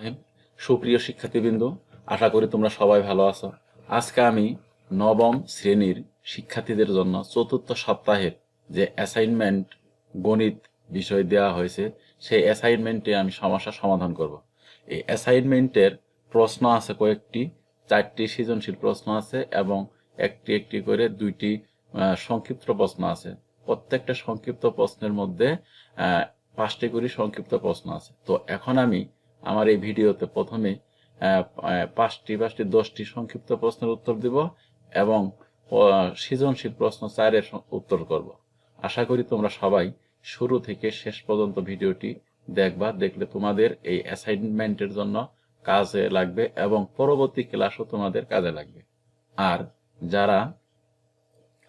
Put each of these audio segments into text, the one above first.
রহিম সুপ্রিয় শিক্ষার্থীবৃন্দ, আশা করি তোমরা সবাই ভালো আছো। আজকে আমি নবম শ্রেণির শিক্ষার্থীদের জন্য চতুর্থ সপ্তাহের যে অ্যাসাইনমেন্ট গণিত বিষয় দেওয়া হয়েছে, সেই অ্যাসাইনমেন্টে আমি সমস্যা সমাধান করব। এই অ্যাসাইনমেন্টের প্রশ্ন আছে কয়েকটি, চারটি সৃজনশীল প্রশ্ন আছে এবং একটি একটি করে দুইটি সংক্ষিপ্ত প্রশ্ন আছে। প্রত্যেকটা সংক্ষিপ্ত প্রশ্নের মধ্যে পাঁচটি করে সংক্ষিপ্ত প্রশ্ন আছে। তো এখন আমি আমার এই ভিডিওতে প্রথমে পাঁচটি পাঁচটি দশটি সংক্ষিপ্ত প্রশ্নের উত্তর দিব এবং সৃজনশীল প্রশ্ন চারের উত্তর করব। আশা করি তোমরা সবাই শুরু থেকে শেষ পর্যন্ত ভিডিওটি দেখবা, দেখলে তোমাদের এই অ্যাসাইনমেন্টের জন্য কাজে লাগবে এবং পরবর্তী ক্লাসও তোমাদের কাজে লাগবে। আর যারা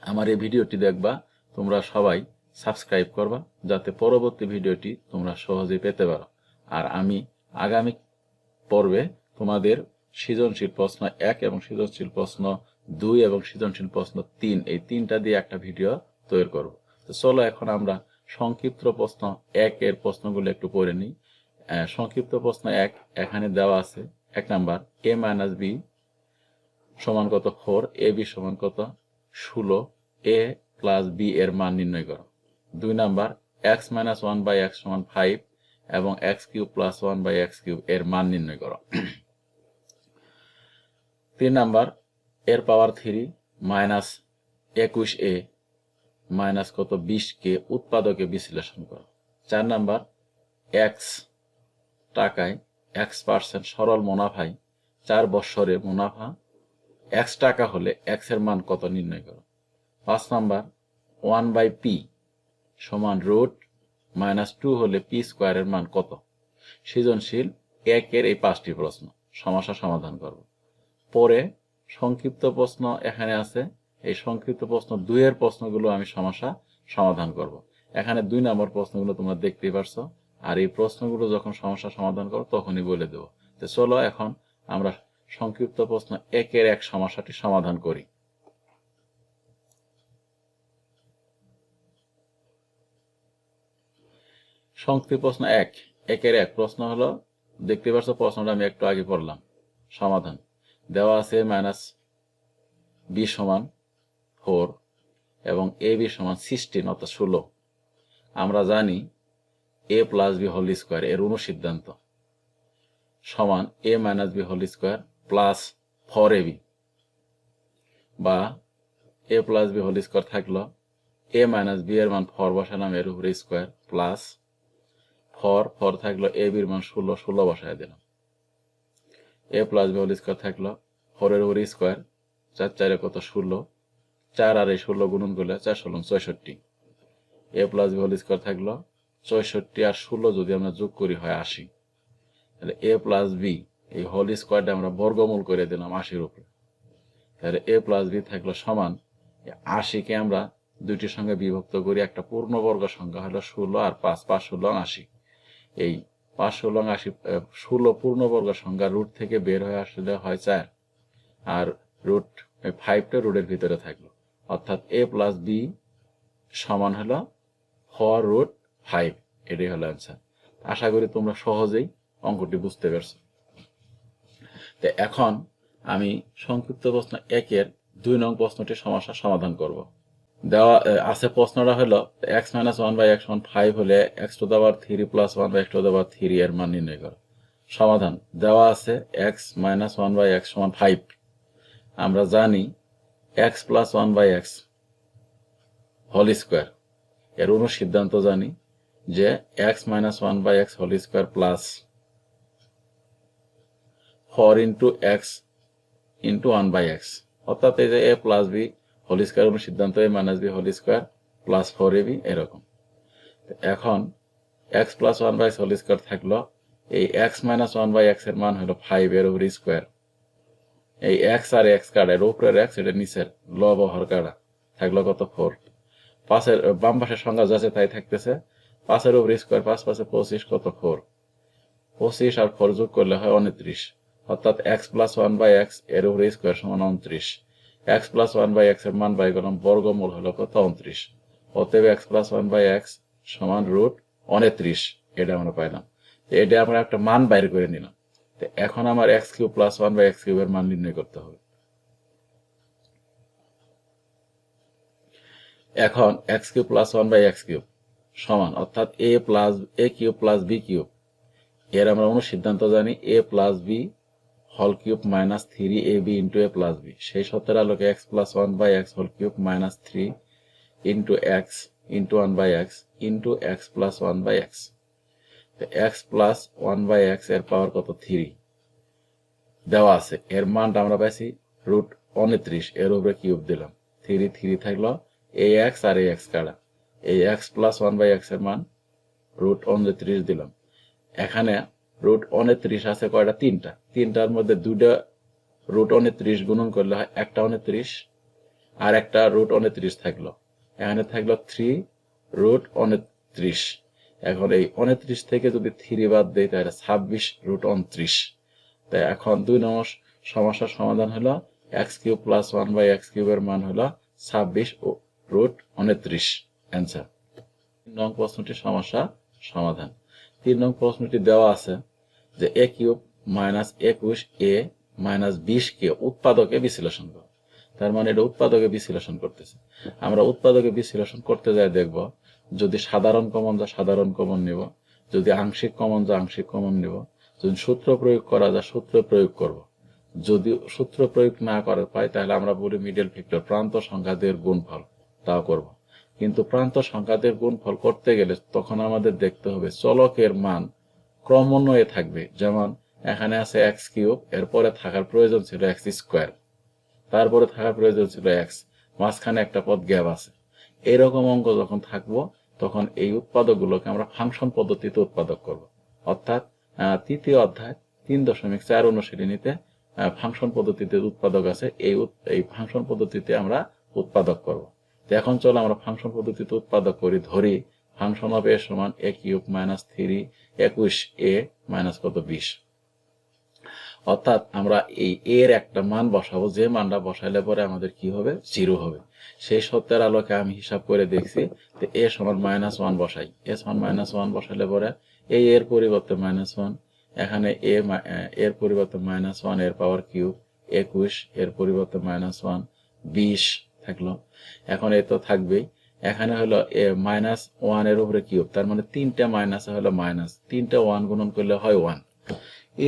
আমার এই ভিডিওটি দেখবা, তোমরা সবাই সাবস্ক্রাইব করবা, যাতে পরবর্তী ভিডিওটি তোমরা সহজেই পেতে পারো। আর আমি আগামী পর্বে তোমাদের সৃজনশীল প্রশ্ন এক এবং সৃজনশীল প্রশ্ন দুই এবং সৃজনশীল প্রশ্ন তিন, এই তিনটা দিয়ে একটা ভিডিও তৈরি করব। তো চলো এখন আমরা সংক্ষিপ্ত প্রশ্ন এক এর প্রশ্নগুলো একটু পড়ে নিই। সংক্ষিপ্ত প্রশ্ন এক, এখানে দেওয়া আছে, এক নাম্বার এ মাইনাস বি সমান কত? ফোর এ বি সমান কত? ষোলো এ প্লাস বি এর মান নির্ণয় করো। দুই number X minus one by X সমান ফাইভ এবং X cube plus one by X cube এর মান নির্ণয় করো। তিন নাম্বার, এর পাওয়ার থ্রি মাইনাস একুশ এ মাইনাস কত? বিশ কে উৎপাদকে বিশ্লেষণ করো। চার নাম্বার এক্স টাকায় এক্স পার্সেন্ট সরল মুনাফায় চার বৎসরে মুনাফা এক্স টাকা হলে এক্সের মান কত নির্ণয় করো? পাঁচ নাম্বার ওয়ান বাই পি সমান রুট মাইনাস টু হলে পি স্কোয়ারের মান কত? সৃজনশীল একের এই পাঁচটি প্রশ্ন। সমস্যা সমাধান করব। পরে সংক্ষিপ্ত প্রশ্ন এখানে আছে। এই সংক্ষিপ্ত প্রশ্ন দুইয়ের প্রশ্নগুলো আমি সমস্যা সমাধান করব। এখানে দুই নম্বর প্রশ্নগুলো তোমরা দেখতেই পারছ। আর এই প্রশ্নগুলো যখন সমস্যা সমাধান করো তখনই বলে দেবো। তো চলো এখন আমরা সংক্ষিপ্ত প্রশ্ন একের এক সমস্যাটি সমাধান করি। সংক্ষিপ্ত প্রশ্ন এক। একের এক। প্রশ্ন হলো, দেখতে পাচ্ছ প্রশ্নটা আমি একটু আগে পড়লাম। সমাধান। দেওয়া আছে মাইনাস বি সমান ফোর এবং এ বি সমান সিক্সটিন অর্থাৎ ষোলো। আমরা জানি A plus B whole square এর অনুসিদ্ধান্ত সমান A minus B whole square plus four A B বা A plus B whole square থাকল এ মাইনাস বি এর মান ফর বসালাম এর উপরে স্কোয়ার প্লাস ফর ফর থাকল এ বির মান ষোলো ষোলো বসায় দিলাম। A plus B whole square থাকল ফোরের উপরে স্কোয়ার চার চারে কত? ষোলো। চার আর এই ষোলো গুণন করলে চার ষোলো ছয়ষট্টি। A plus B whole square থাকল ছয়ষট্টি আর ষোলো যদি আমরা যোগ করি হয় আশি। তাহলে এ প্লাস বি এই হোল স্কোয়ারটা আমরা বর্গমূল করে দিলাম আশির উপরে। তাহলে এ প্লাস বি থাকল সমান আশিকে আমরা দুইটির সঙ্গে বিভক্ত করি, একটা পূর্ণবর্গ সংখ্যা হলো ষোলো আর পাঁচ পাঁচ ষোলো, আশি। এই পাঁচ ষোলো আশি ষোলো পূর্ণবর্গ সংখ্যা রুট থেকে বের হয়ে আসলে হয় চার। আর রুট ফাইভটা রুটের ভিতরে থাকল। অর্থাৎ এ প্লাস বি সমান হলো ফর রুট ফাইভ এটাই হলো অ্যান্সার আশা করি তোমরা সহজেই অঙ্কটি বুঝতে পারছ। তো এখন আমি সংক্ষিপ্ত প্রশ্ন একের দুই নং প্রশ্নটির সমস্যার সমাধান করব। দেওয়া আছে প্রশ্নটা হলো x minus one by x one five হলে x to the power three plus one by x to the power three এর মান নির্ণয় করো। সমাধান, দেওয়া আছে x minus one by x সমান ফাইভ আমরা জানি x plus one by x whole square এর অনু সিদ্ধান্ত জানি যে x minus one by x whole square plus four into x into one by x অর্থাৎ এই যে a plus b whole square অনু সিদ্ধান্ত a minus b whole square plus four a b এরকম। এখন x plus one by whole square থাকল, এই x minus one by এক্সের মান হলো ফাইভ এর উপর স্কোয়ার। এই এক্স আর এক্স কার্ড এর উপরের এক্স এটা নিচের লব হর কাড়া থাকল কত ফোর পাশের, বাম পাশের সংখ্যা যাচ্ছে তাই থাকতেছে। পাশের উপর স্কোয়ার পাঁচ পাশে পঁচিশ কত ফোর পঁচিশ আর ফোর যোগ করলে হয় উনত্রিশ। অর্থাৎ এক্স প্লাস ওয়ান বাই এক্সের উপরে স্কোয়ার সমান উনত্রিশ। এক্স প্লাস ওয়ান বাই এক্সের মান বাই করলাম বর্গমূল হলো কত? উনত্রিশ। অতএব x plus one by x সমান রুট উনত্রিশ। এটা আমরা পাইলাম। এটা আমরা একটা মান বাইর করে নিলাম। তো এখন আমার x cube plus one by x কিউবের মান নির্ণয় করতে হবে। এখন x cube plus one by x cube সমান, অর্থাৎ a plus, a cube plus b cube. এর আমরা অনুসিদ্ধান্ত জানি, a plus b whole cube minus three a b into a plus b সেই সত্যের আলোকে x plus one by x whole cube minus three into x into one by x into x plus one by x x plus one by x power কত? Three দেওয়া আছে। এর মানটা আমরা পাইছি রুট উনত্রিশ। এর উপরে কিউব দিলাম। থ্রি থ্রি থাকল এ এক্স আর এ এক্স কাটা এই এক্স প্লাস ওয়ান বাই এক্সের মান রুট উনত্রিশ দিলাম। এখানে রুট উনত্রিশ আছে কয়টা? তিনটা। তিনটার মধ্যে দুটা রুট উনত্রিশ গুণন করলে হয় একটা উনত্রিশ, আর একটা রুট উনত্রিশ থাকল। এখানে থাকল থ্রি রুট উনত্রিশ। এখন এই উনত্রিশ থেকে যদি থ্রি বাদ দেয় তাহলে ছাব্বিশ রুট উনত্রিশ। তাই এখন দুই নম্বর সমস্যার সমাধান হলো x cube plus one by x কিউবের মান হলো ছাব্বিশ ও রুট উনত্রিশ। অ্যান্সার তিন নং প্রশ্নটির সমস্যা সমাধান। তিন নং প্রশ্নটি দেওয়া আছে যে এ কিউব মাইনাস একুশ এ মাইনাস বিশ কে উৎপাদকে বিশ্লেষণ করো। তার মানে এটা উৎপাদকে বিশ্লেষণ করতেছে। আমরা উৎপাদকে বিশ্লেষণ করতে যাই দেখব, যদি সাধারণ কমন যা সাধারণ কমন নিব, যদি আংশিক কমন যা আংশিক কমন নিব, যদি সূত্র প্রয়োগ করা যা সূত্র প্রয়োগ করব। যদি সূত্র প্রয়োগ না করার পাই তাহলে আমরা বলি মিডল ফিক্টর প্রান্ত সংখ্যাদের গুণফল, তাও করব। কিন্তু প্রান্ত সংখ্যাদের গুণফল করতে গেলে তখন আমাদের দেখতে হবে চলকের মান ক্রমান্বয়ে থাকবে। যেমন, এখানে আছে এক্স কিউব, এরপরে থাকার প্রয়োজন ছিল এক্স স্কোয়ার। তারপরে থাকার প্রয়োজন ছিল এক্স মাঝখানে একটা পদ গ্যাপ আছে। এইরকম অঙ্ক যখন থাকব, তখন এই উৎপাদকগুলোকে আমরা ফাংশন পদ্ধতিতে উৎপাদক করব। অর্থাৎ তৃতীয় অধ্যায়, তিন দশমিক চার অনুশীলনীতে ফাংশন পদ্ধতিতে উৎপাদক আছে, এই এই ফাংশন পদ্ধতিতে আমরা উৎপাদক করব। এখন চলো আমরা ফাংশন পদ্ধতিতে উৎপাদক করি, ধরি ফাংশন অফ এ সমান এ কিউব মাইনাস থ্রি একুশ এ মাইনাস কত? বিশ। অর্থাৎ আমরা এই এর একটা মান বসাবো। যে মানটা বসাইলে পরে আমাদের কি হবে? জিরো হবে। সেই সত্যের আলোকে আমি হিসাব করে দেখছি তো এ সমান মাইনাস ওয়ান বসাই। এ সমান মাইনাস ওয়ান বসাইলে পরে এই এর পরিবর্তে মাইনাস ওয়ান। এখানে এ, এর পরিবর্তে মাইনাস ওয়ান, এর পাওয়ার কিউব একুশ, এর পরিবর্তে মাইনাস ওয়ান, বিশ থাকল। এখন এ তো থাকবেই। এখানে হলো এ মাইনাস ওয়ানের উপরে কিউব তার মানে তিনটা মাইনাস হলো মাইনাস তিনটা ওয়ান গুণন করলে হয় ওয়ান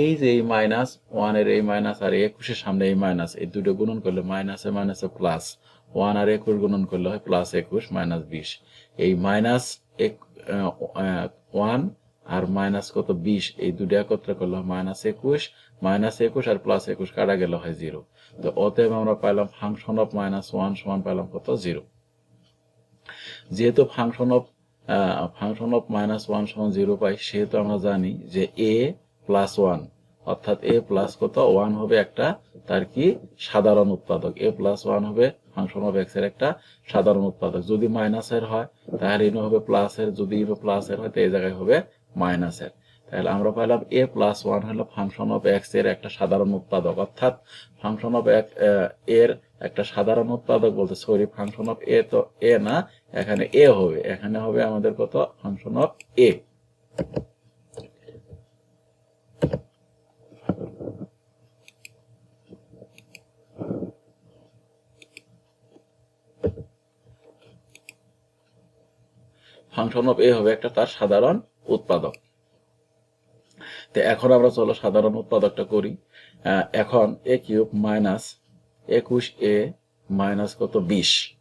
এই যে এই মাইনাস ওয়ানের এই মাইনাস আর একুশের সামনে এই মাইনাস এই দুটো গুণন করলে মাইনাসে মাইনাসে প্লাস ওয়ান আর একুশ গুণন করলে হয় প্লাস একুশ মাইনাস বিশ। এই মাইনাস এক ওয়ান আর মাইনাস কত বিশ, এই দুটো একত্রে করলে হয় মাইনাস একুশ মাইনাস একুশ আর প্লাস একুশ কাটা গেলে হয় জিরো তো অতএব আমরা পাইলাম ফাংশন অফ মাইনাস ওয়ান সমান পাইলাম কত জিরো যেহেতু function of function of minus one সমান জিরো পাই, সেহেতু আমরা জানি যে এ প্লাস ওয়ান অর্থাৎ এ প্লাস কত? ওয়ান হবে একটা, তার কি? সাধারণ উৎপাদক। এ প্লাস ওয়ান হবে ফাংশন অফ এক্সের একটা সাধারণ উৎপাদক। যদি মাইনাসের হয়, তাহলে ইনো হবে প্লাসের যদি ইনো প্লাসের হয়, তো এই জায়গায় হবে মাইনাসের তাহলে আমরা পাইলাম এ প্লাস ওয়ান হলো ফাংশন অফ এক্সের একটা সাধারণ উৎপাদক। অর্থাৎ ফাংশন অফ এক্সের একটা সাধারণ উৎপাদক বলতে সরি ফাংশন অফ এ তো এ না, এখানে এ হবে। এখানে হবে আমাদের কত? Function of a function of a হবে একটা তার সাধারণ উৎপাদক। তো এখন আমরা চলো সাধারণ উৎপাদকটা করি। এখন এ কিউব মাইনাস একুশ এ মাইনাস কত? বিশ।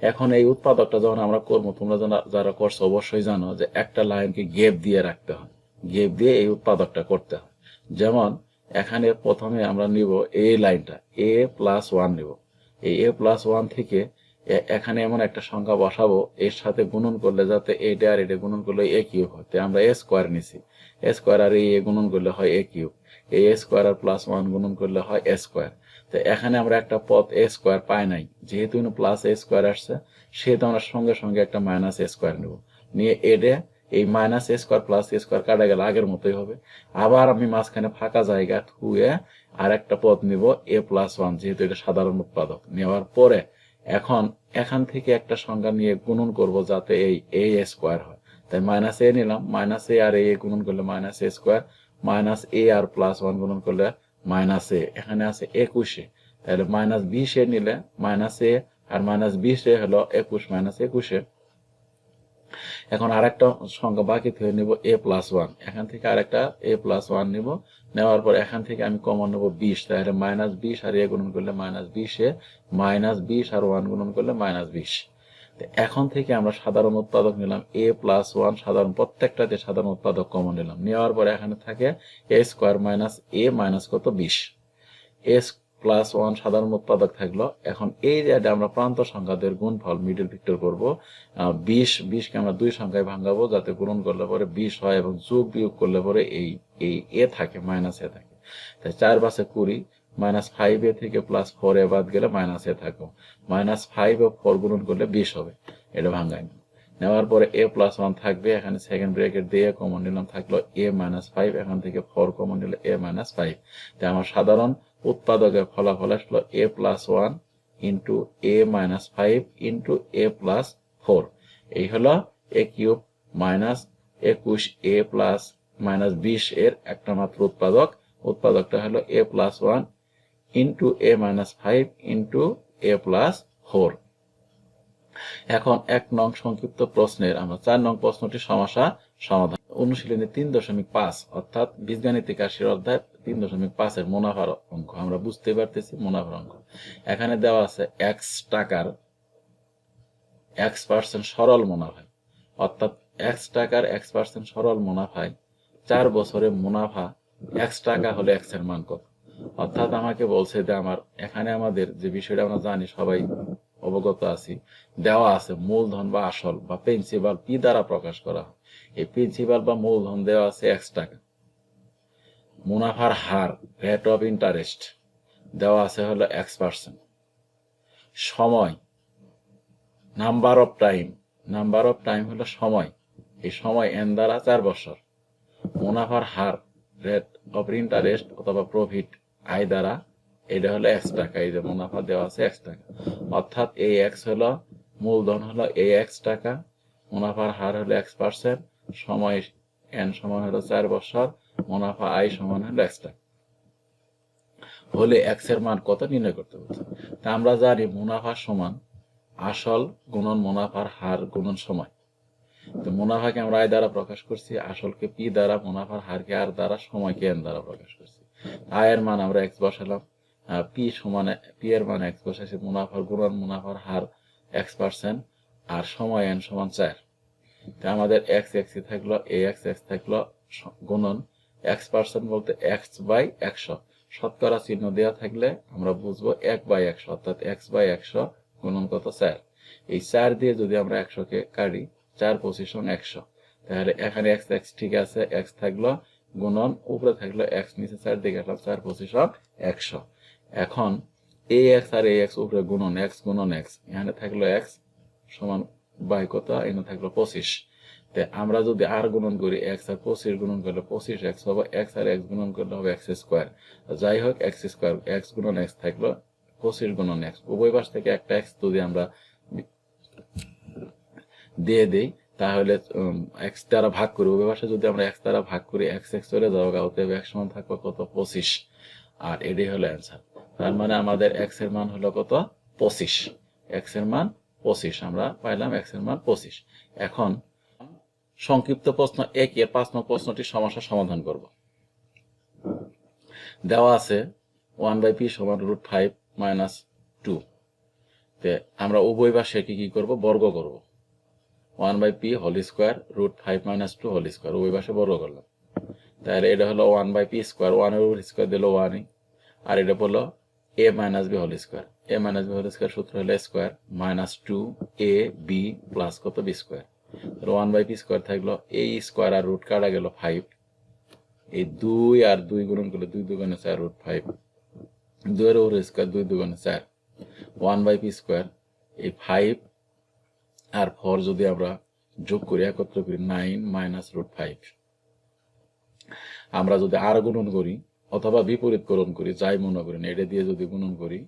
এখন এই উৎপাদকটা যখন আমরা করব, তোমরা যারা- করছ অবশ্যই জানো যে একটা লাইনকে গেপ দিয়ে রাখতে হয়। গেপ দিয়ে এই উৎপাদকটা করতে হয়। যেমন, এখানে প্রথমে আমরা নিব এ লাইনটা, এ প্লাস ওয়ান নিব। এই এ প্লাস ওয়ান থেকে এখানে এমন একটা সংখ্যা বসাবো, এর সাথে গুণন করলে যাতে এটা আর এটা গুণন করলে এ কিউব হয়। তো আমরা এ স্কোয়ার নিছি। এ স্কোয়ার আর এ গুণন করলে হয় এ কিউব। এ স্কোয়ার আর প্লাস ওয়ান গুণন করলে হয় এ স্কোয়ার তো এখানে আমরা একটা পথ এ স্কোয়ার পাই নাই। যেহেতু প্লাস এ স্কোয়ার আসছে, সেহেতু আমরা সঙ্গে সঙ্গে একটা মাইনাস এ স্কোয়ার নেব। নিয়ে এটা এই minus a square plus a square কাটা গেলে আগের মতোই হবে। আবার আমি মাঝখানে ফাঁকা জায়গা থুয়ে আর একটা পথ নিব এ প্লাস ওয়ান যেহেতু এটা সাধারণ উৎপাদক। নেওয়ার পরে এখন এখান থেকে একটা সংখ্যা নিয়ে গুণন করব যাতে এই এ স্কোয়ার হয়। তাই মাইনাস এ নিলাম। মাইনাস এ আর এ গুণন করলে minus a square minus a R plus one গুণন করলে মাইনাস এখানে আছে একুশে। তাহলে মাইনাস বিশে নিলে মাইনাস এ, আর মাইনাস বিশে হলো একুশ, মাইনাস একুশে। এখন আরেকটা সংখ্যা বাকি থেকে নিব এ প্লাস ওয়ান এখান থেকে আরেকটা এ প্লাস ওয়ান নিব। নেওয়ার পর এখান থেকে আমি কমন নেব বিশ। তাহলে মাইনাস বিশ আর এ গুণন করলে মাইনাস বিশে মাইনাস বিশ আর ওয়ান গুণন করলে মাইনাস বিশ। এখন থেকে আমরা সাধারণ উৎপাদক নিলাম এ প্লাস ওয়ান সাধারণ প্রত্যেকটাতে সাধারণ উৎপাদক কমন নিলাম। নেওয়ার পরে এখানে থাকে a square minus a minus কত? বিশ। এ প্লাস ওয়ান সাধারণ উৎপাদক থাকল। এখন এই জায়গাটা আমরা প্রান্ত সংখ্যাদের গুণফল মিডল ভিক্টর করব বিশ, বিশকে আমরা দুই সংখ্যায় ভাঙাবো, যাতে গুণন করলে পরে বিশ হয় এবং যোগ বিয়োগ করলে পরে এই এই এ থাকে মাইনাস এ থাকে। তাই চার বাসে কুড়ি মাইনাস ফাইভ এ থেকে প্লাস ফোর এ বাদ গেলে মাইনাস এ থাকো। মাইনাস ফাইভ ও ফোর গুণন করলে বিশ হবে। এটা ভাঙ্গাই নেওয়ার পরে এ প্লাস ওয়ান থাকবে, এখানে সেকেন্ড ব্রেকেট দিয়ে কমন নিলাম, থাকল এ মাইনাস ফাইভ এখান থেকে ফোর কমন নিলে এ মাইনাস ফাইভ তাই আমার সাধারণ উৎপাদকের ফলাফল আসলো a plus one into a minus five into a plus four এই হলো এ কিউব মাইনাস একুশ এ প্লাস মাইনাস বিশ এর একটা মাত্র উৎপাদক। উৎপাদকটা হলো a plus one into a minus five into a plus four এখন এক নং সংক্ষিপ্ত প্রশ্নের আমরা চার নং প্রশ্নটি সমস্যা সমাধান। অনুশীলনী তিন দশমিক পাঁচ, অর্থাৎ বীজগাণিতিক রাশির অধ্যায় তিন দশমিক পাঁচের মুনাফার অঙ্ক। আমরা বুঝতে পারতেছি মুনাফার অঙ্ক। এখানে দেওয়া আছে এক্স টাকার এক্স পার্সেন্ট সরল মুনাফায়। অর্থাৎ এক্স টাকার এক্স পার্সেন্ট সরল মুনাফায় চার বছরে মুনাফা এক্স টাকা হলে এক্সের মান কত? অর্থাৎ আমাকে বলছে যে আমার, এখানে আমাদের যে বিষয়টা আমরা জানি, সবাই অবগত আছি, দেওয়া আছে মূলধন বা আসল বা প্রিন্সিপাল পি দ্বারা প্রকাশ করা হয়? এই প্রিন্সিপাল বা মূলধন দেওয়া আছে এক্স টাকা। মুনাফার হার রেট অফ ইন্টারেস্ট দেওয়া আছে হলো এক্স পার্সেন্ট সময় number of time number of time হলো সময়। এই সময় এন দ্বারা চার বছর। মুনাফার হার রেট অফ ইন্টারেস্ট অথবা প্রফিট আয় দ্বারা, এটা হলো এক্স টাকা, এই যে মুনাফা দেওয়া আছে এক্স টাকা। অর্থাৎ এই এক্স হলো, মূলধন হলো এই এক্স টাকা, মুনাফার হার হলো এক্স পার্সেন্ট সময় এন সমান হলো চার বছর, মুনাফা আয় সমান হলো এক্স টাকা। হলে এক্সের মান কত নির্ণয় করতে বলছে? তা আমরা জানি মুনাফা সমান আসল গুণন মুনাফার হার গুণন সময়। তো মুনাফাকে আমরা আয় দ্বারা প্রকাশ করছি, আসলকে পি দ্বারা, মুনাফার হারকে আর দ্বারা, সময়কে এন দ্বারা প্রকাশ করছি। আয়ের মান আমরা এক্স বসালাম পি সমানে পি এর মান এক্স বসাইছি, মুনাফার গুণন, মুনাফার হার এক্স পার্সেন্ট আর সময় এন সমান চার। তা আমাদের এক্স এক্স থাকল এ এক্স এক্স থাকল গুণন এক্স পার্সেন্ট বলতে এক্স বাই একশো। শতকরা চিহ্ন দেওয়া থাকলে আমরা বুঝব এক বাই একশো, অর্থাৎ এক্স বাই একশো গুণন কত চার? এই চার দিয়ে যদি আমরা একশোকে কাটি, চার পঁচিশন একশো। তাহলে এখানে এক্স এক্স ঠিক আছে এক্স থাকল গুণন উপরে থাকল এক্স নিচে চার, দিকে আসলাম চার পঁচিশন একশো। এখন এ এক্স আর এ এক্স উপরে গুণন এক্স গুণন এক্স এখানে থাকল এক্স সমান বাই কত? এখানে থাকল পঁচিশ। তে আমরা যদি আর গুণন করি এক্স আর পঁচিশ গুণন করলে পঁচিশ এক্স হবে এক্স আর এক্স গুণন করলে হবে এক্স স্কোয়ার যাই হোক এক্স স্কোয়ার এক্স গুণন এক্স থাকল পঁচিশ গুণন এক্স উভয় পাশ থেকে একটা এক্স যদি আমরা দিয়ে দেই তাহলে এক্স দ্বারা ভাগ করি। উভয় যদি আমরা এক্স দ্বারা ভাগ করি এক্স এক্স চলে যাব গা এক সমান থাকবে কত? পঁচিশ। আর এটাই হলো অ্যান্সার তার মানে আমাদের এক্সের মান হলো কত? পঁচিশ। এক্সের মান পঁচিশ। আমরা পাইলাম এক্সের মান পঁচিশ। এখন, সংক্ষিপ্ত প্রশ্ন এক এর পাঁচ নম্বর প্রশ্নটি সমস্যা সমাধান করব। দেওয়া আছে ওয়ান বাই পি সমান রুট ফাইভ মাইনাস টু আমরা উভয় পাশে কি কি করব? বর্গ করব। One by p whole square root five minus two whole square. উভয় পাশে বর্গ করলাম। তাহলে এটা হলো ওয়ান বাই পি স্কোয়ার। ওয়ানের উপর স্কোয়ার দিল ওয়ানই আর এটা বলল a minus b whole square. A minus b whole square সূত্র হলো square minus two a b plus কত বি স্কোয়ার। তাহলে ওয়ান বাই পি স্কোয়ার থাকল এ স্কোয়ার আর রুট কাটা গেল ফাইভ। এই দুই আর দুই গুণন করলে দুই দুগুণে চার রুট ফাইভ। দুইয়ের উপর স্কোয়ার দুই দুগুণে চার। ওয়ান বাই পি স্কোয়ার এই ফাইভ আর ফোর যদি আমরা যোগ করি, একত্র করি নাইন মাইনাস রুট ফাইভ আমরা যদি আর গুণন করি, অথবা বিপরীত গুণন করি, যাই মনে করি এটা দিয়ে যদি গুণন করি,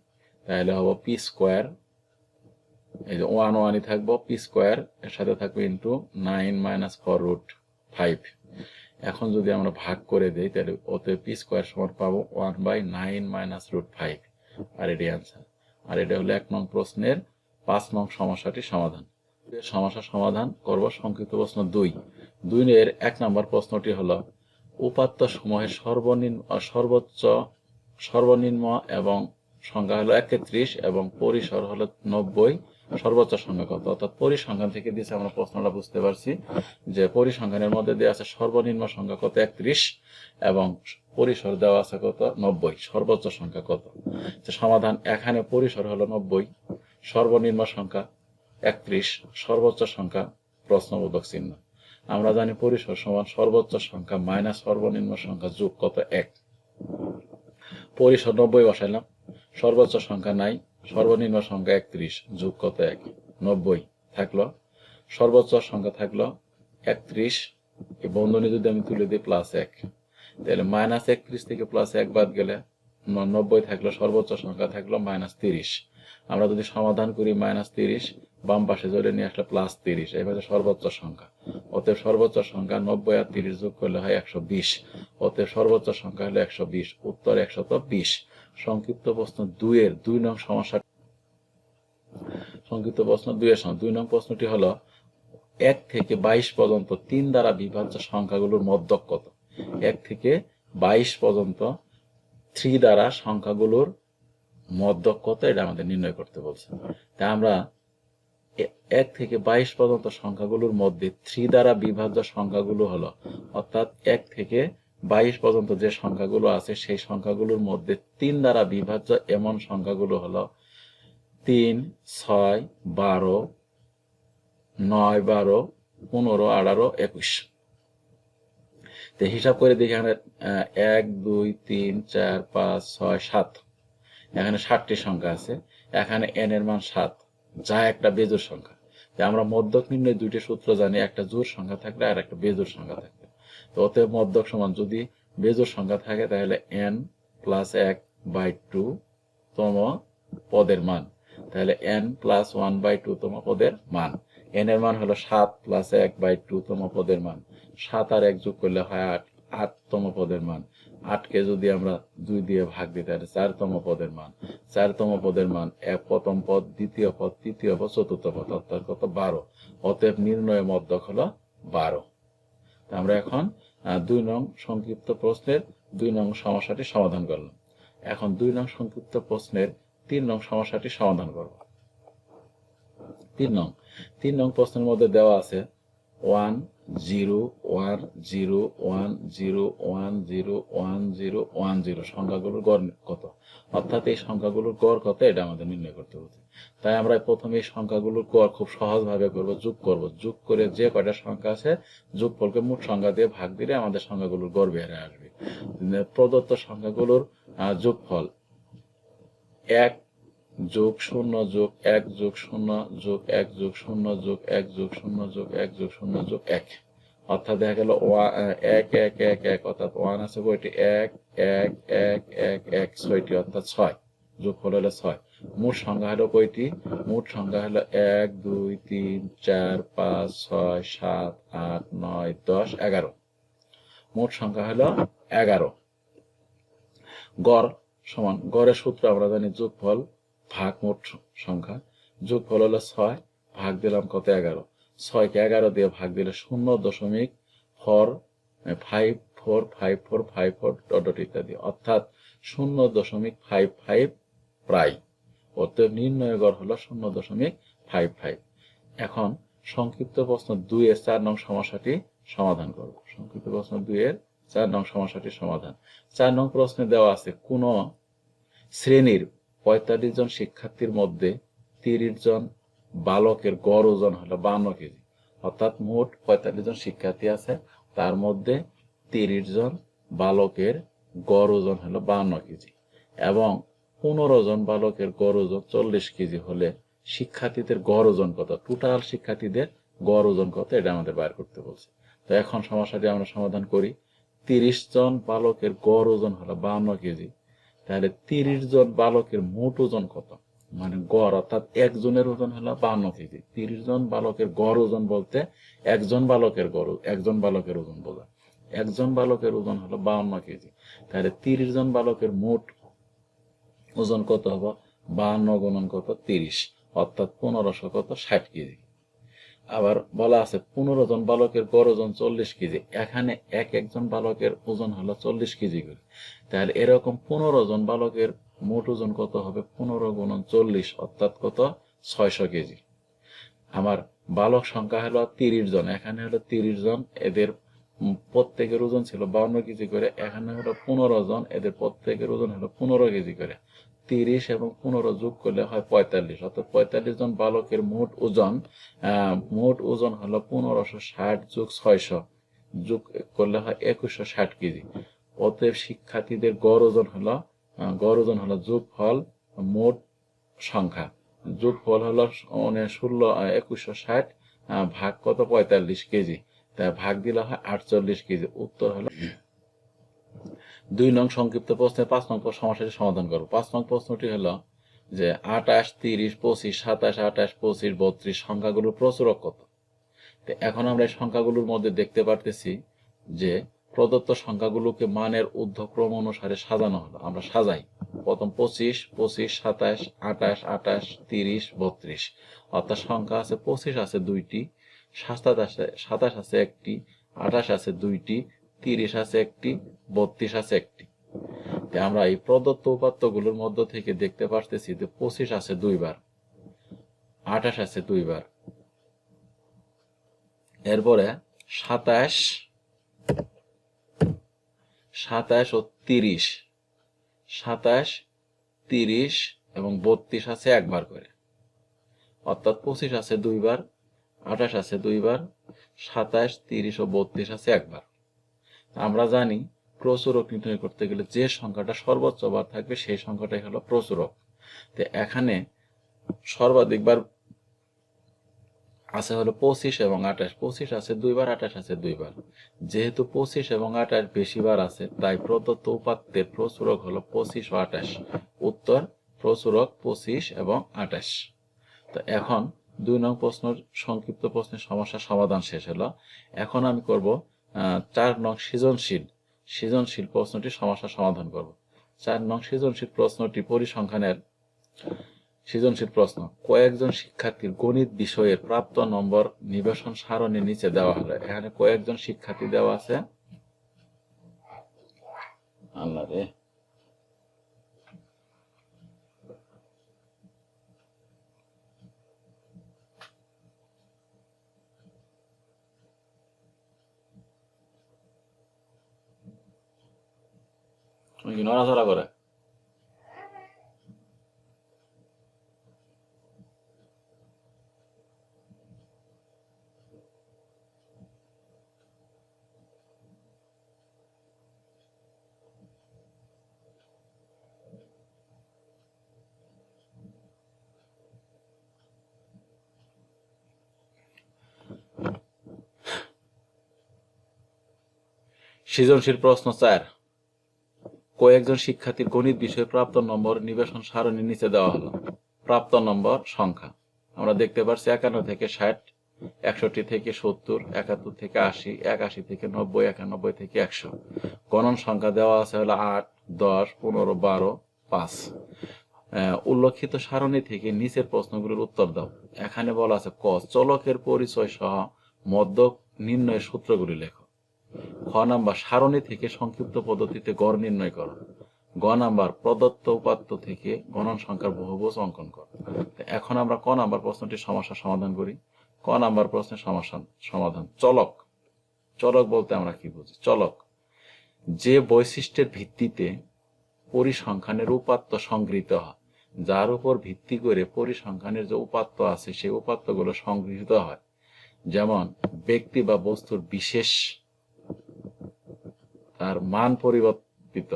তাহলে হব পি স্কোয়ার এই যে ওয়ান ওয়ানই থাকব পি স্কোয়ার এর সাথে থাকবে into nine minus four root five এখন যদি আমরা ভাগ করে দিই, তাহলে ওতে পি স্কোয়ার সমান পাবো one by nine minus root five আর এটি আনসার আর এটা হলো এক নং প্রশ্নের পাঁচ নং সমস্যাটি সমাধান। এর সমস্যা সমাধান করব সংক্ষিপ্ত প্রশ্ন দুই। দুই এর এক নম্বর প্রশ্নটি হলো, উপাত্ত সমূহের সর্বনিম্ন, সর্বোচ্চ, সর্বনিম্ন এবং সংখ্যা হলো একত্রিশ এবং পরিসর হলো নব্বই, সর্বোচ্চ সংখ্যা কত? অর্থাৎ পরিসংখ্যান থেকে দিয়েছে আমরা প্রশ্নটা বুঝতে পারছি যে পরিসংখ্যানের মধ্যে দেওয়া আছে সর্বনিম্ন সংখ্যা কত? একত্রিশ এবং পরিসর দেওয়া আছে কত? নব্বই, সর্বোচ্চ সংখ্যা কত? সমাধান এখানে পরিসর হলো নব্বই, সর্বনিম্ন সংখ্যা একত্রিশ, সর্বোচ্চ সংখ্যা প্রশ্নবোধক চিহ্ন। আমরা জানি পরিসর সমান সর্বোচ্চ সংখ্যা মাইনাস সর্বনিম্ন সংখ্যা যোগ কত এক। পরিসর নব্বই বসাইলাম, সর্বোচ্চ সংখ্যা নাই, সর্বনিম্ন সংখ্যা একত্রিশ, যোগ কত এক, নব্বই থাকল। সর্বোচ্চ সংখ্যা থাকল একত্রিশ এই বন্ধনী যদি আমি তুলে দিই প্লাস এক। তাহলে মাইনাস একত্রিশ থেকে প্লাস এক বাদ গেলে নব্বই থাকল, সর্বোচ্চ সংখ্যা থাকল মাইনাস তিরিশ। আমরা যদি সমাধান করি মাইনাস তিরিশ, বাম পাশে জলে নিয়ে আসলে প্লাস তিরিশ। এভাবে সর্বোচ্চ সংখ্যা। অতএব সর্বোচ্চ সংখ্যা নব্বই আর তিরিশ যোগ করলে হয় একশো বিশ। অতএব সর্বোচ্চ সংখ্যা হলো একশো বিশ, উত্তর একশত বিশ। সংক্ষিপ্ত প্রশ্ন দুইয়ের দুই নং সমস্যা সংক্ষিপ্ত প্রশ্ন দুইয়ের দুই নং প্রশ্নটি হলো, এক থেকে বাইশ পর্যন্ত তিন দ্বারা বিভাজ্য সংখ্যাগুলোর মধ্যক কত? এক থেকে বাইশ পর্যন্ত থ্রি দ্বারা সংখ্যাগুলোর মধ্যক কত এটা আমাদের নির্ণয় করতে বলছে। তা আমরা এক থেকে বাইশ পর্যন্ত সংখ্যাগুলোর মধ্যে থ্রি দ্বারা বিভাজ্য সংখ্যাগুলো হলো, অর্থাৎ এক থেকে বাইশ পর্যন্ত যে সংখ্যাগুলো আছে, সেই সংখ্যাগুলোর মধ্যে তিন দ্বারা বিভাজ্য এমন সংখ্যাগুলো হলো, তিন, ছয়, বারো, নয়, বারো, পনেরো, আঠারো, একুশ। তো হিসাব করে দেখি এক, দুই, তিন, চার, পাঁচ, ছয়, সাত। এখানে ষাটটি সংখ্যা আছে। এখানে এন এর মান সাত। যা একটা বেজোর সংখ্যা। তো আমরা মধ্যক নির্ণয় দুইটি সূত্র জানি, একটা জোর সংখ্যা থাকলে আর একটা বেজোর সংখ্যা থাকলে তো অতএব মধ্যক সমান, যদি বেজোর সংখ্যা থাকে তাহলে এন প্লাস এক বাই টু তম পদের মান। তাহলে n plus one by two তম পদের মান। এন এর মান হলো সাত প্লাস এক বাই টু তম পদের মান। সাত আর এক যোগ করলে হয় আট। আটতম পদের মান। আটকে যদি আমরা দুই দিয়ে ভাগ দিই, তাহলে চারতম পদের মান। চারতম পদের মান এক, প্রথম পদ, দ্বিতীয় পদ, তৃতীয় পদ, চতুর্থ পদ, অর্থাৎ কত? বারো। অতএব নির্ণয় মধ্যক হলো বারো। আমরা এখন দুই নং সংক্ষিপ্ত প্রশ্নের দুই নং সমস্যাটি সমাধান করলাম। এখন দুই নং সংক্ষিপ্ত প্রশ্নের তিন নং সমস্যাটি সমাধান করব। তিন নং। তিন নং প্রশ্নের মধ্যে দেওয়া আছে one zero one zero one zero one zero one zero one zero সংখ্যাগুলোর গড় কত? অর্থাৎ এই সংখ্যাগুলোর গড় কত? এটা আমাদের নির্ণয় করতে হচ্ছে তাই আমরা প্রথমে এই সংখ্যাগুলোর গড় খুব সহজভাবে করব, যোগ করব। যোগ করে যে কয়টা সংখ্যা আছে, যোগফলকে মোট সংখ্যা দিয়ে ভাগ দিলে আমাদের সংখ্যাগুলোর গড় বেড়ে আসবে। প্রদত্ত সংখ্যাগুলোর যোগফল এক যোগ শূন্য, যোগ এক, যোগ শূন্য, যোগ এক, যোগ শূন্য, যোগ এক, যোগ শূন্য, যোগ এক, যোগ শূন্য, যোগ এক। অর্থাৎ দেখা গেল এক এক এক এক, অর্থাৎ ওয়ান আছে কয়টি এক এক এক এক এক, ছয়টি, অর্থাৎ ছয়। যোগফল হলো ছয়। মোট সংখ্যা হলো কয়টি? মোট সংখ্যা হলো এক, দুই, তিন, চার, পাঁচ, ছয়, সাত, আট, নয়, দশ, এগারো। মোট সংখ্যা হলো এগারো। গড় সমান, গড়ের সূত্র আমরা জানি যোগফল ভাগ মোট সংখ্যা যোগফল হলো ছয়, ভাগ দিলাম কত? এগারো। ছয়কে এগারো দিয়ে ভাগ দিলে শূন্য দশমিক four five four five four five four dot ইত্যাদি। অর্থাৎ শূন্য দশমিক ফাইভ ফাইভ প্রায়। অতএব নির্ণয় গড় হলো শূন্য দশমিক ফাইভ ফাইভ এখন সংক্ষিপ্ত প্রশ্ন দুই এর চার নং সমস্যাটি সমাধান করব। সংক্ষিপ্ত প্রশ্ন দুই এর চার নং সমস্যাটি সমাধান। চার নং প্রশ্নে দেওয়া আছে কোন শ্রেণির পঁয়তাল্লিশ জন শিক্ষার্থীর মধ্যে তিরিশ জন বালকের গড় ওজন হলো বান্ন কেজি। অর্থাৎ মোট পঁয়তাল্লিশ জন শিক্ষার্থী আছে, তার মধ্যে তিরিশ জন বালকের গড় ওজন হলো বান্ন কেজি এবং পনেরো জন বালকের গড় ওজন চল্লিশ কেজি হলে শিক্ষার্থীদের গড় ওজন কত? টোটাল শিক্ষার্থীদের গড় ওজন কত? এটা আমাদের বাইর করতে বলছে। তো এখন সমস্যাটি আমরা সমাধান করি। তিরিশ জন বালকের গড় ওজন হলো বান্ন কেজি। তাহলে তিরিশ জন বালকের মোট ওজন কত? মানে গড়, অর্থাৎ একজনের ওজন হলো বান্ন কেজি। তিরিশ জন বালকের গড় ওজন বলতে একজন বালকের গড়, একজন বালকের ওজন বোঝা। একজন বালকের ওজন হলো বাউন্ন কেজি। তাহলে তিরিশ জন বালকের মোট ওজন কত হবে? বাহান্ন গুণন কত? তিরিশ। অর্থাৎ পনেরোশো কত? ষাট কেজি। আবার বলা আছে, পনেরো জন বালকের গড় ওজন চল্লিশ কেজি। এখানে এক একজন বালকের ওজন হলো চল্লিশ কেজি করে। তাহলে এরকম পনেরো জন বালকের মোট ওজন কত হবে? পনেরো গুণন চল্লিশ, অর্থাৎ কত? ছয়শো কেজি। আমার বালক সংখ্যা হলো তিরিশ জন, এখানে হলো তিরিশ জন, এদের প্রত্যেকের ওজন ছিল বাউন্ন কেজি করে, এখানে হলো পনেরো জন, এদের প্রত্যেকের ওজন হলো পনেরো কেজি করে। তিরিশ এবং পনেরো যোগ করলে হয় পঁয়তাল্লিশ। অর্থাৎ পঁয়তাল্লিশ জন বালকের মোট ওজন মোট ওজন হলো পনেরোশো ষাট যোগ ছয়শো, যোগ করলে হয় একুশশো ষাট কেজি। অতএব শিক্ষার্থীদের গড় ওজন হলো গড় ওজন হলো যোগ ফল মোট সংখ্যা। যোগ ফল হলো মানে ষোলো একুশশো ষাট ভাগ কত? পঁয়তাল্লিশ কেজি। তা ভাগ দিলে হয় আটচল্লিশ কেজি। উত্তর হলো দুই নং সংক্ষিপ্ত প্রশ্নের পাঁচ নং সমস্যাটি সমাধান করব পাঁচ নং প্রশ্নটি হল যে আটাশ, তিরিশ, পঁচিশ, সাতাশ, আটাশ, পঁচিশ, বত্রিশ সংখ্যাগুলোর প্রচুরক কত? তো এখন আমরা এই সংখ্যাগুলোর মধ্যে দেখতে পারতেছি যে প্রদত্ত সংখ্যাগুলোকে মানের ঊর্ধ্বক্রম অনুসারে সাজানো হলো। আমরা সাজাই। প্রথম পঁচিশ পঁচিশ, সাতাশ, আটাশ আটাশ, তিরিশ, বত্রিশ। অর্থাৎ সংখ্যা আছে পঁচিশ আছে দুইটি, সাতাশ আছে সাতাশ আছে একটি আঠাশ আছে দুইটি তিরিশ আছে একটি, বত্রিশ আছে একটি। আমরা এই প্রদত্ত উপাত্তগুলোর মধ্য থেকে দেখতে পারতেছি যে পঁচিশ আছে দুইবার, আঠাশ আছে দুইবার। এরপরে সাতাশ সাতাশ ও তিরিশ, সাতাশ, তিরিশ এবং বত্রিশ আছে একবার করে। অর্থাৎ পঁচিশ আছে দুইবার, আঠাশ আছে দুইবার, সাতাশ, তিরিশ ও বত্রিশ আছে একবার। আমরা জানি প্রচুরক নির্ণয় করতে গেলে যে সংখ্যাটা সর্বোচ্চ বার থাকবে, সেই সংখ্যাটাই হলো প্রচুরক। তো এখানে সর্বাধিকবার আছে হলো পঁচিশ এবং আঠাশ। পঁচিশ আছে দুইবার আঠাশ আছে দুইবার যেহেতু পঁচিশ এবং আঠাশ বেশিবার আছে, তাই প্রদত্ত উপাত্তের প্রচুরক হলো পঁচিশ ও আঠাশ। উত্তর, প্রচুরক পঁচিশ এবং আঠাশ। তো এখন দুই নং প্রশ্নের সংক্ষিপ্ত প্রশ্নের সমস্যার সমাধান শেষ হলো। এখন আমি করব চার নং সৃজনশীল সৃজনশীল প্রশ্নটি সমস্যা সমাধান করব। চার নং সৃজনশীল প্রশ্নটি পরিসংখ্যানের সৃজনশীল প্রশ্ন। কয়েকজন শিক্ষার্থীর গণিত বিষয়ের প্রাপ্ত নম্বর নিবেশন সারণীর নিচে দেওয়া হলো। এখানে কয়েকজন শিক্ষার্থী দেওয়া আছে। আল্লাহ রে। তুমি কি নড়াচড়া করে সৃজনশীল প্রশ্ন চার কয়েকজন শিক্ষার্থীর গণিত বিষয়ে প্রাপ্ত নম্বর নিবেশন সারণীর নিচে দেওয়া হলো। প্রাপ্ত নম্বর সংখ্যা। আমরা দেখতে পাচ্ছি একান্ন থেকে ষাট, একষট্টি থেকে সত্তর, একাত্তর থেকে আশি, একাশি থেকে নব্বই, একানব্বই থেকে একশো। গণন সংখ্যা দেওয়া আছে হলো আট, দশ, পনেরো, বারো, পাঁচ। উল্লেখিত সারণী থেকে নিচের প্রশ্নগুলোর উত্তর দাও। এখানে বলা আছে ক, চলকের পরিচয় সহ মধ্যক নির্ণয়ের সূত্রগুলি লেখো। খ নাম্বার সারণী থেকে সংক্ষিপ্ত পদ্ধতিতে গড় নির্ণয় করো। গ নাম্বার প্রদত্ত উপাত্ত থেকে গণন সংখ্যার বহুভুজ অঙ্কন করো। এখন আমরা ক নাম্বার প্রশ্নটির সমস্যার সমাধান করি। ক নাম্বার প্রশ্নের সমস্যা সমাধান চলক। চলক বলতে আমরা কি বুঝি? চলক। যে বৈশিষ্ট্যের ভিত্তিতে পরিসংখ্যানের উপাত্ত সংগৃহীত হয়, যার উপর ভিত্তি করে পরিসংখ্যানের যে উপাত্ত আছে, সেই উপাত্তগুলো সংগৃহীত হয়। যেমন ব্যক্তি বা বস্তুর বিশেষ তার মান পরিবর্তিত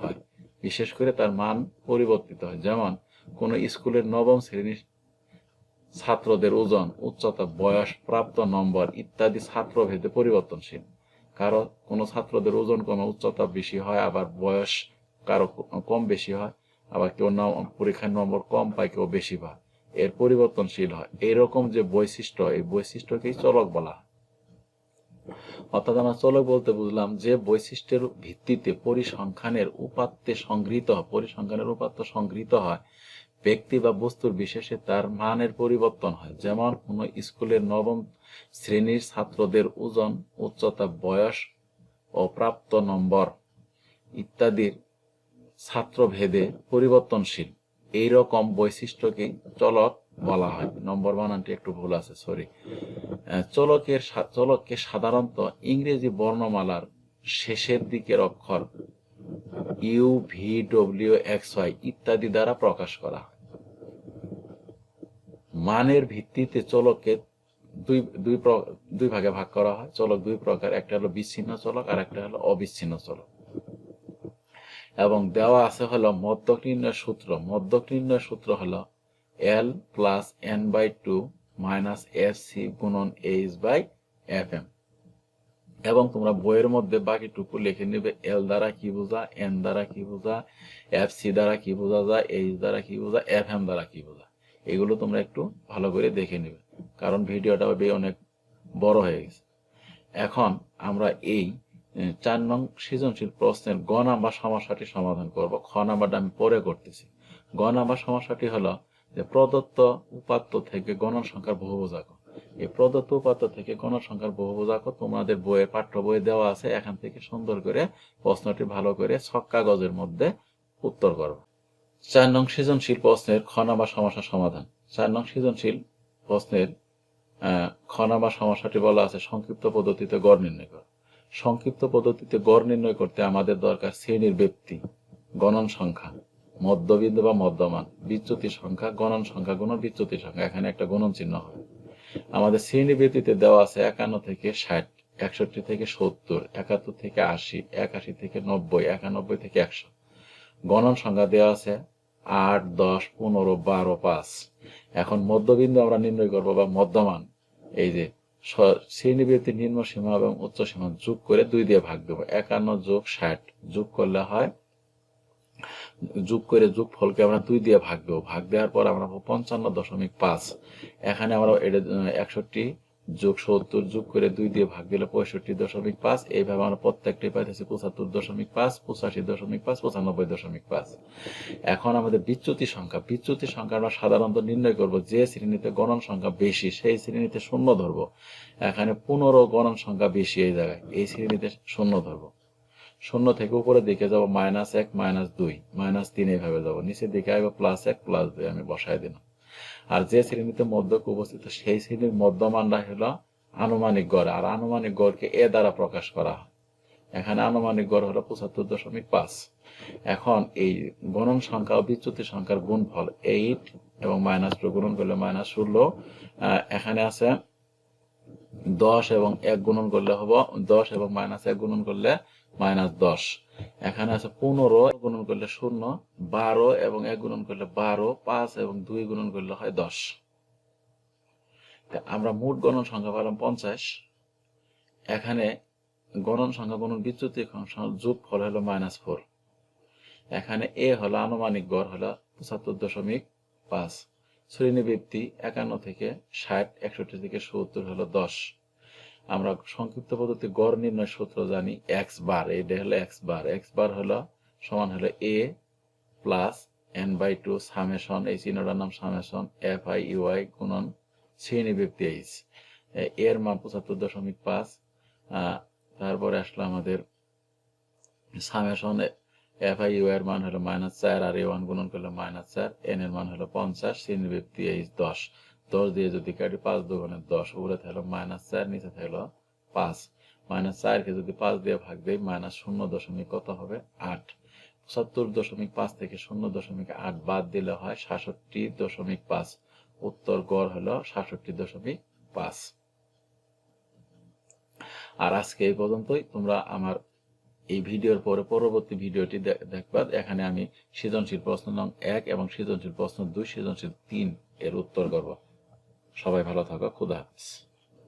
হয়। বিশেষ করে তার মান পরিবর্তিত হয়। যেমন, কোনো স্কুলের নবম শ্রেণির ছাত্রদের ওজন, উচ্চতা, বয়স, প্রাপ্ত নম্বর ইত্যাদি ছাত্রভেদে পরিবর্তনশীল। কারও, কোনো ছাত্রদের ওজন কমে, উচ্চতা বেশি হয়, আবার বয়স কারও কম বেশি হয়, আবার কেউ পরীক্ষার নম্বর কম পায়, কেউ বেশি পায়। এর পরিবর্তনশীল হয়। এরকম যে বৈশিষ্ট্য, এই বৈশিষ্ট্যকেই চলক বলা হয়। অর্থাৎ আমরা চলক বলতে বুঝলাম যে বৈশিষ্ট্যের ভিত্তিতে পরিসংখ্যানের উপাত্তে সংগৃহীত হয়, পরিসংখ্যানের উপাত্ত সংগৃহীত হয়। ব্যক্তি বা বস্তুর বিশেষে তার মানের পরিবর্তন হয়। যেমন কোনো স্কুলের নবম শ্রেণির ছাত্রদের ওজন, উচ্চতা, বয়স ও প্রাপ্ত নম্বর ইত্যাদির ছাত্রভেদে পরিবর্তনশীল। এই রকম বৈশিষ্ট্যকে চলক বলা হয়। নম্বর বানানটি একটু ভুল আছে সরি চলকের চলককে সাধারণত ইংরেজি বর্ণমালার শেষের দিকের অক্ষর U V W X Y ইত্যাদি দ্বারা প্রকাশ করা হয়। মানের ভিত্তিতে চলককে দুই দুই দুই ভাগে ভাগ করা হয়। চলক দুই প্রকার, একটা হলো বিচ্ছিন্ন চলক আর একটা হলো অবিচ্ছিন্ন চলক। এবং দেওয়া আছে হলো মধ্যক নির্ণয় সূত্র। মধ্যক নির্ণয় সূত্র হলো l plus n by two minus f c গুণন এইচ বাই এফ এম এবং তোমরা বইয়ের মধ্যে বাকিটুকু লিখে নেবে এল দ্বারা কি বোঝা এন দ্বারা কি বোঝা এফ সি দ্বারা কি বোঝা যায় এইচ দ্বারা কি বোঝা এফ এম দ্বারা কি বোঝা। এগুলো তোমরা একটু ভালো করে দেখে নেবে, কারণ ভিডিওটা হবে অনেক বড় হয়ে গেছে। এখন আমরা এই চার নং সৃজনশীল প্রশ্নের গ নাম্বার সমস্যাটি সমাধান করব। খ নাম্বারটা আমি পরে করতেছি। গ নাম্বার সমস্যাটি হলো যে প্রদত্ত উপাত্ত থেকে গণন সংখ্যার বহুবোজাক এই প্রদত্ত উপাত্ত থেকে গণন সংখ্যার বহুবোজাক তোমাদের বইয়ের পাঠ্য বই দেওয়া আছে এখান থেকে সুন্দর করে প্রশ্নটি ভালো করে ছক কাগজের মধ্যে উত্তর করো। চার নং সৃজনশীল প্রশ্নের খ নাম্বার সমস্যা সমাধান। চার নং সৃজনশীল প্রশ্নের আহ, খ নাম্বার সমস্যাটি বলা আছে সংক্ষিপ্ত পদ্ধতিতে গড় নির্ণয় কর। সংক্ষিপ্ত পদ্ধতিতে গড় নির্ণয় করতে আমাদের দরকার শ্রেণির ব্যক্তি গণন সংখ্যা। মধ্যবিন্দু বা মধ্যমান, বিচ্যুতি সংখ্যা, গণন সংখ্যা গুণন বিচ্যুতি সংখ্যা। এখানে একটা গণন চিহ্ন হবে আমাদের শ্রেণি ব্যক্তিতে দেওয়া আছে একান্ন থেকে ষাট, একষট্টি থেকে সত্তর, একাত্তর থেকে আশি, একাশি থেকে নব্বই, একানব্বই থেকে একশো। গণন সংখ্যা দেওয়া আছে আট, দশ, পনেরো, বারো, পাঁচ। এখন মধ্যবিন্দু আমরা নির্ণয় করব বা মধ্যমান। এই যে স- শ্রেণীবৃত্তি নিম্ন সীমা এবং উচ্চ সীমা যোগ করে দুই দিয়ে ভাগ দেবো। একান্ন যোগ ষাট যোগ করলে হয় যোগ করে যোগ ফলকে আমরা দুই দিয়ে ভাগ দেবো। ভাগ দেওয়ার পর আমরা পঞ্চান্ন দশমিক পাঁচ। এখানে আমরা এটা একষট্টি যোগ সত্তর যোগ করে দুই দিয়ে ভাগ দিলে পঁয়ষট্টি দশমিক পাঁচ। এইভাবে আমরা প্রত্যেকটি পাইতেছি পঁচাত্তর দশমিক পাঁচ, পঁচাশি দশমিক পাঁচ, পঁচানব্বই দশমিক পাঁচ। এখন আমাদের বিচ্যুতি সংখ্যা। বিচ্যুতি সংখ্যা আমরা সাধারণত নির্ণয় করব যে শ্রেণীতে গণন সংখ্যা বেশি, সেই শ্রেণীতে শূন্য ধরবো। এখানে পনেরো গণন সংখ্যা বেশি এই জায়গায়, এই শ্রেণীতে শূন্য ধরবো। শূন্য থেকে উপরে দিকে যাব মাইনাস এক মাইনাস দুই মাইনাস তিন এইভাবে যাব। নিচের দিকে আসব প্লাস এক প্লাস দুই, আমি বসাই দিলাম। আর যে শ্রেণীতে মধ্যক উপস্থিত, সেই শ্রেণির মধ্যমানটা হলো আনুমানিক গড়। আর আনুমানিক গড়কে এ দ্বারা প্রকাশ করা হয়। এখানে আনুমানিক গড় হলো পঁচাত্তর দশমিক পাঁচ। এখন এই গণন সংখ্যা ও বিচ্যুতি সংখ্যার গুণফল এইট এবং মাইনাস টু গুণন করলে মাইনাস ষোলো। এখানে আছে দশ এবং এক গুণন করলে হব দশ এবং মাইনাস এক গুণন করলে মাইনাস দশ। এখানে আছে পনেরো গুণন করলে শূন্য, বারো এবং এক গুণন করলে বারো, পাঁচ এবং দুই গুণন করলে হয় দশ। আমরা মোট গণন সংখ্যা পেলাম পঞ্চাশ। এখানে গণন সংখ্যা গুণন বিচ্যুতি যোগ ফল হলো মাইনাস ফোর। এখানে এ হলো আনুমানিক গড় হলো পঁচাত্তর দশমিক পাঁচ। শ্রেণীবৃত্তি একান্ন থেকে ষাট, একষট্টি থেকে সত্তর হলো দশ। আমরা সংক্ষিপ্ত পদ্ধতি গড় নির্ণয় সূত্র জানি এক্স বার এটা হলো এক্স বার এক্স বার হলো সমান হলো a plus n by two summation এই চিহ্নটার নাম সামেশন এফ আই ইউআই গুণন শ্রেণি ব্যক্তি এইচ এর মান পঁচাত্তর দশমিক পাঁচ তারপরে আসলো আমাদের সামেশন এফ আই ইউ এর মান হলো মাইনাস চার, আর এ ওয়ান গুণন করলে মাইনাস চার এন এর মান হলো পঞ্চাশ, শ্রেণি ব্যক্তি এইচ দশ। দশ দিয়ে যদি কাটি পাঁচ দুগুণে দশ, উপরে থাকল মাইনাস চার, নিচে থাকল পাঁচ। মাইনাস চারকে যদি পাঁচ দিয়ে ভাগ দেই মাইনাস শূন্য দশমিক কত হবে? আট। পঁচাত্তর দশমিক পাঁচ থেকে শূন্য দশমিক আট বাদ দিলে হয় সাতষট্টি দশমিক পাঁচ। উত্তর গড় হলো সাতষট্টি দশমিক পাঁচ। আর আজকে এই পর্যন্তই। তোমরা আমার এই ভিডিওর পরে পরবর্তী ভিডিওটি দেখবা। এখানে আমি সৃজনশীল প্রশ্ন নং এক এবং সৃজনশীল প্রশ্ন দুই, সৃজনশীল তিন এর উত্তর করব। সবাই ভালো থাকো খুদা হাফিজ।